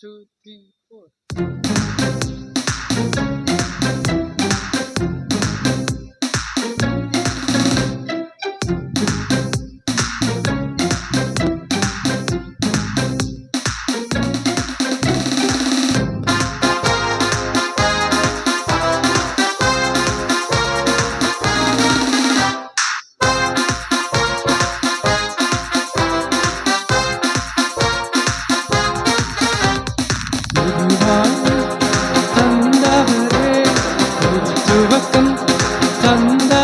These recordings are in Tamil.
two, three, four. துவக்கம் தந்த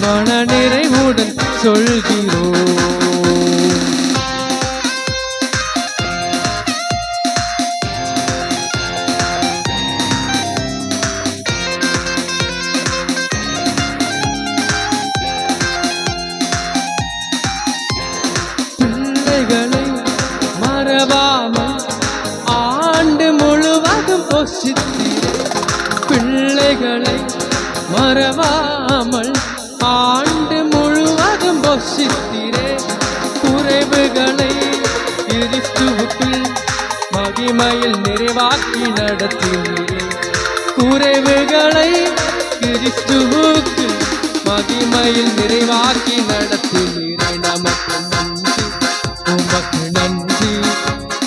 மன நிறைவுடன் சொல்கிறோம். பிள்ளைகளை மறவாமல் ஆண்டு முழுவதும் போஷித்தீரே. பிள்ளைகளை மறவாமல் உண்மையில் நிறைவாக்கி நடத்தினீரே குறைவுகளை கிறிஸ்துவுக்கு மகிமையில் நிறைவாக்கி நடத்தினீரே நமக்கு நன்றி. உமக்கு நன்றி.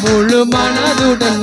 முழு மனதுடன்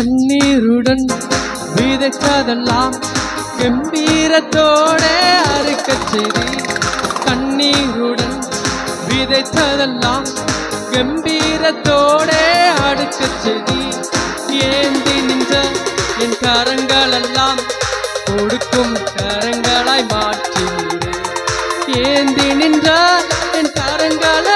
கண்ணீருடன் விதைக்காதெல்லாம் கம்பீரத்தோட அறுக்கச் செய்தி கண்ணீருடன் விதைத்ததெல்லாம் கம்பீரத்தோட அடுக்கச் செய்தி ஏந்தி நின்ற என் கரங்களெல்லாம் கொடுக்கும் கரங்களாய் மாற்றி ஏந்தி நின்ற என் கரங்களெல்லாம்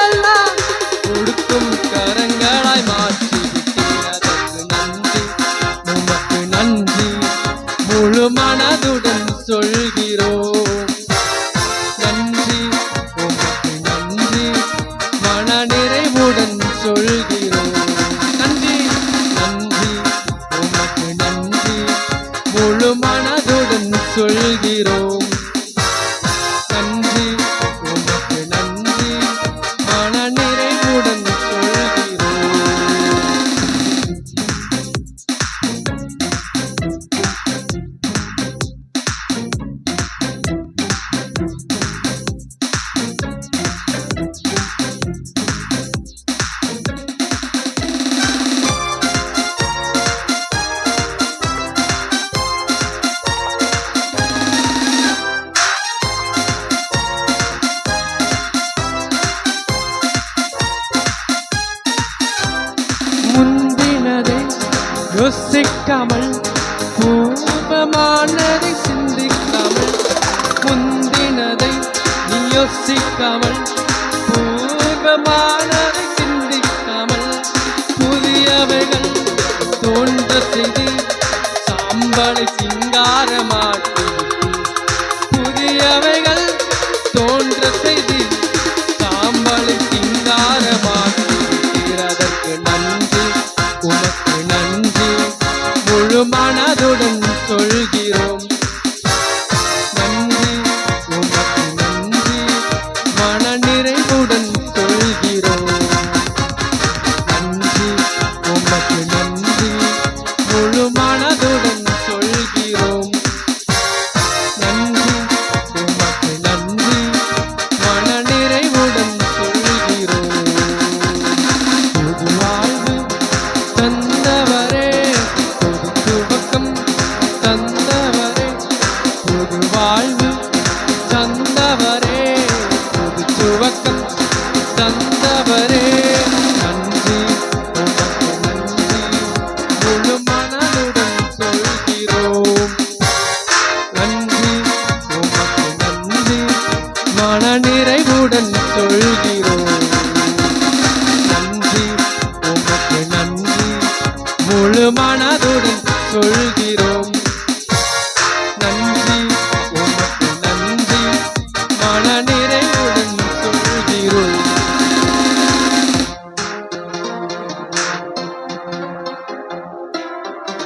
யோசிக்காமல் பூர்வமானதை சிந்திக்காமல் முந்தினதை நீ யோசிக்காமல் பூர்வமானதை சிந்திக்காமல் புதியவைகள் தோன்ற செய்து சாம்பலை மகிழ்வுடன் சொல்கிறோம்.